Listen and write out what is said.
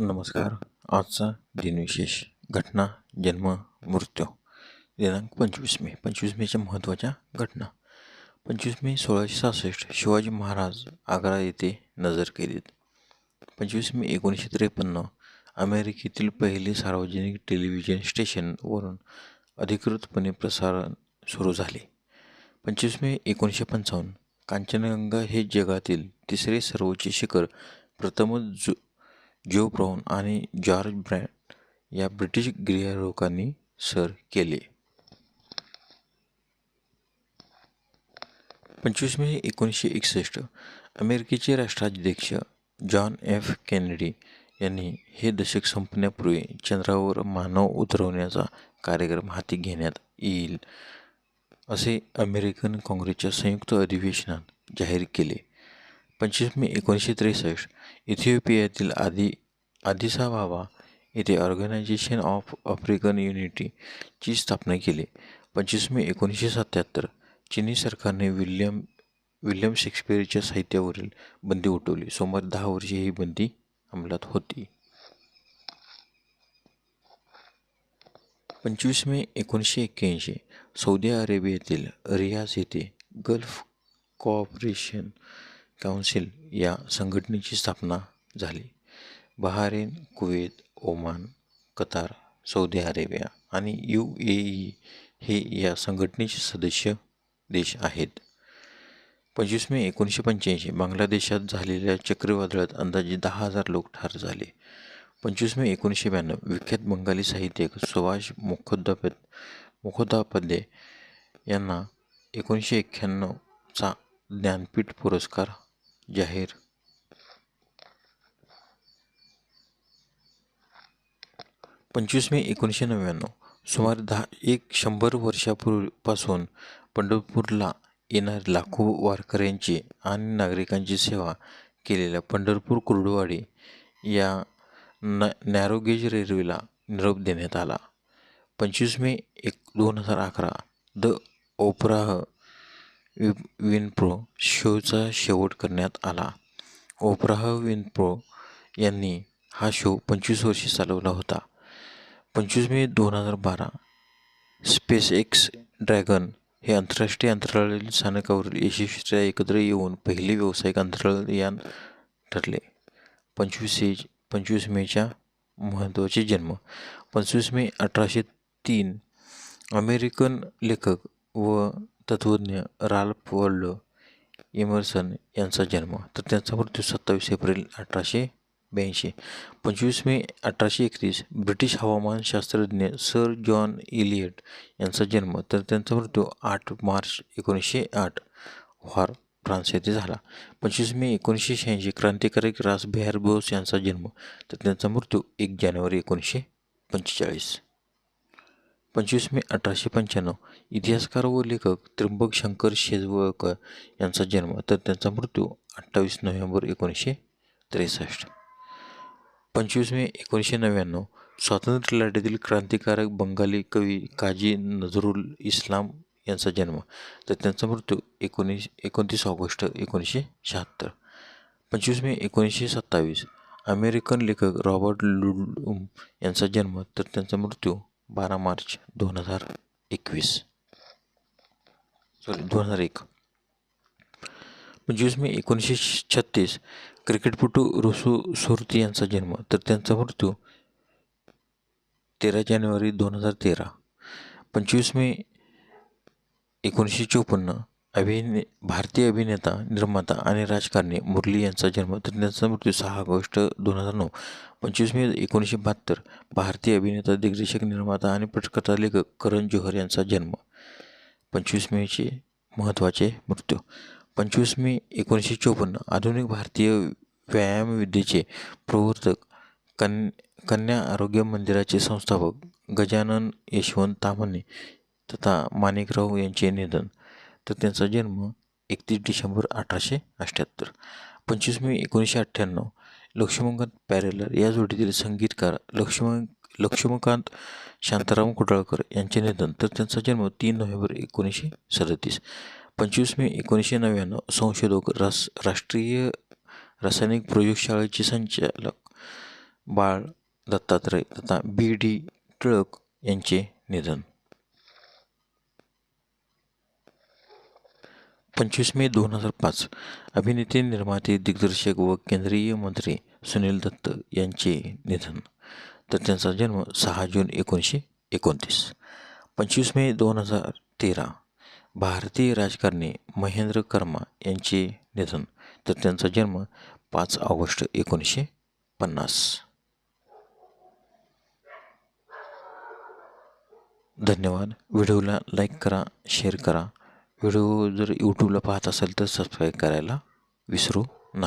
नमस्कार. आजचा दिनविशेष घटना जन्म मृत्यू. दिनांक पंचवीस मे. पंचवीस मेच्या महत्त्वाच्या घटना. पंचवीस मे सोळाशे सहासष्ट. शिवाजी महाराज आग्रा येथे नजर केलीत. पंचवीस मे एकोणीसशे त्रेपन्न. अमेरिकेतील पहिले सार्वजनिक टेलिव्हिजन स्टेशनवरून अधिकृतपणे प्रसारण सुरू झाले. पंचवीस मे एकोणीसशे पंचावन्न. कांचनगंगा हे जगातील तिसरे सर्वोच्च शिखर प्रथमच जु जो ब्राऊन आणि जॉर्ज ब्रँड या ब्रिटिश गिर्यारोहकांनी सर केले. पंचवीस मे एकोणीसशे एकसष्ट अमेरिकेचे राष्ट्राध्यक्ष जॉन एफ. केनेडी यांनी हे दशक संपण्यापूर्वी चंद्रावर मानव उतरवण्याचा कार्यक्रम हाती घेण्यात येईल असे अमेरिकन काँग्रेसच्या संयुक्त अधिवेशनात जाहीर केले. पंचवीस मे एकोणीसशे त्रेसष्ट इथिओपियातील आधी आदिसा बाबा येथे ऑर्गनायझेशन ऑफ आफ्रिकन युनिटीची स्थापना केली. पंचवीस मे एकोणीसशे सत्याहत्तर चिनी सरकारने विल्यम विल्यम शेक्सपियरच्या साहित्यावरील बंदी उठवली. सुमारे दहा वर्षे ही बंदी अंमलात होती. पंचवीस मे एकोणीसशे एक्क्याऐंशी सौदी अरेबियातील रियाज येथे गल्फ कॉपरेशन काउन्सिल या संघटनेची स्थापना झाली. Bahrain Kuwait Oman Qatar Saudi Arabia आणि यू ए ई हे या संघटनेचे सदस्य देश आहेत. पंचवीस मे एकोणीसशे पंच्याऐंशी बांगलादेशात झालेल्या चक्रीवादळात अंदाजे दहा हजार लोक ठार झाले. पंचवीस मे एकोणीसशे ब्याण्णव विख्यात बंगाली साहित्यिक सुभाष मुखोपाध्याय मुखोपाध्याय यांना एकोणीसशे एक्क्याण्णवचा ज्ञानपीठ पुरस्कार जाहीर. पंचवीस मे एकोणीसशे नव्याण्णव सुमारे दहा एक शंभर वर्षापूर्वीपासून पंढरपूरला येणाऱ्या लाखो वारकऱ्यांची आणि नागरिकांची सेवा केलेल्या पंढरपूर कुर्डुवाडी या न नॅरोगेज रेल्वेला निरोप देण्यात आला. पंचवीस मे एक दोन हजार अकरा द ओपराह वि विनप्रो शोचा शेवट करण्यात आला. ओपराह विनप्रो यांनी हा शो पंचवीस वर्षे चालवला होता. पंचवीस मे दोन हजार बारा स्पेस एक्स ड्रॅगन हे आंतरराष्ट्रीय अंतराळ स्थानकावरील यशस्वीरित्या एकत्र येऊन पहिले व्यावसायिक अंतराळयान ठरले. पंचवीस एज पंचवीस मेच्या महत्त्वाचे जन्म. पंचवीस मे अठराशे तीन अमेरिकन लेखक व तत्त्वज्ञ राल्फ वॉल्डो इमर्सन यांचा जन्म. तर त्यांचा मृत्यू सत्तावीस एप्रिल अठराशे ब्याऐंशी. पंचवीस मे अठराशे एकतीस ब्रिटिश हवामानशास्त्रज्ञ सर जॉन इलियट यांचा जन्म. तर त्यांचा मृत्यू आठ मार्च एकोणीसशे आठ व्हार फ्रान्स येथे झाला. पंचवीस मे एकोणीसशे शहाऐंशी क्रांतिकारी रास बिहार बोस यांचा जन्म. तर त्यांचा मृत्यू एक जानेवारी एकोणीसशे पंचेचाळीस. पंचवीस मे अठराशे पंच्याण्णव. इतिहासकार व लेखक त्र्यंबक शंकर शेजवळकर यांचा जन्म तर त्यांचा मृत्यू अठ्ठावीस नोव्हेंबर एकोणीसशे त्रेसष्ट. पंचवीस मे एकोणीसशे नव्याण्णव. स्वातंत्र्य लढ्यातील क्रांतिकारक बंगाली कवी काजी नजरुल इस्लाम यांचा जन्म तर त्यांचा मृत्यू एकोणीस एकोणतीस ऑगस्ट एकोणीसशे शहात्तर. पंचवीस मे एकोणीसशे सत्तावीस. अमेरिकन लेखक रॉबर्ट लुडूम यांचा जन्म तर त्यांचा मृत्यू बारा मार्च दोन हजार एकवीस. सॉरी दोन हजार एक. म्हणजे पंचवीस मे एकोणीसशे छत्तीस क्रिकेटपटू रुसू सुरती यांचा जन्म तर त्यांचा मृत्यू तेरा जानेवारी दोन हजार तेरा. पंचवीस मे एकोणीसशे चोपन्न अभिने भारतीय अभिनेता निर्माता आणि राजकारणी मुरली यांचा जन्म तर त्यांचा मृत्यू सहा ऑगस्ट दोन हजार नऊ पंचवीस मे एकोणीसशे बहात्तर भारतीय अभिनेता दिग्दर्शक निर्माता आणि पटकथा लेखक करण जोहर यांचा जन्म पंचवीस मेचे महत्त्वाचे मृत्यू पंचवीस मे एकोणीसशे चोपन्न आधुनिक भारतीय व्यायामविद्येचे प्रवर्तक कन कन्या आरोग्य मंदिराचे संस्थापक गजानन यशवंत ताम्हणे तथा माणिकराव यांचे निधन तर त्यांचा जन्म एकतीस डिसेंबर अठराशे अठ्ठ्याहत्तर पंचवीस मे एकोणीसशे अठ्ठ्याण्णव. लक्ष्मीकांत पॅरेलर या जोडीतील संगीतकार लक्ष्मण लक्ष्मीकांत शांताराम कुडाळकर यांचे निधन तर त्यांचा जन्म तीन नोव्हेंबर एकोणीसशे सदतीस पंचवीस मे एकोणीसशे नव्याण्णव. संशोधक रास राष्ट्रीय रासायनिक प्रयोगशाळेचे संचालक बाळ दत्तात्रय तथा बी डी टिळक यांचे निधन. पंचवीस मे दोन हजार पाच. अभिनेते निर्माते दिग्दर्शक व केंद्रीय मंत्री सुनील दत्त यांचे निधन. तर त्यांचा जन्म सहा जून एकोणीसशे एकोणतीस. पंचवीस मे दोन हजार तेरा. भारतीय राजकारणी महेंद्र कर्मा यांचे निधन. तर त्यांचा जन्म पाच ऑगस्ट एकोणीसशे पन्नास. धन्यवाद. व्हिडिओला लाईक करा शेअर करा. व्हिडिओ जर यूट्यूबला पाहत असेल तर सबस्क्राईब करायला विसरू.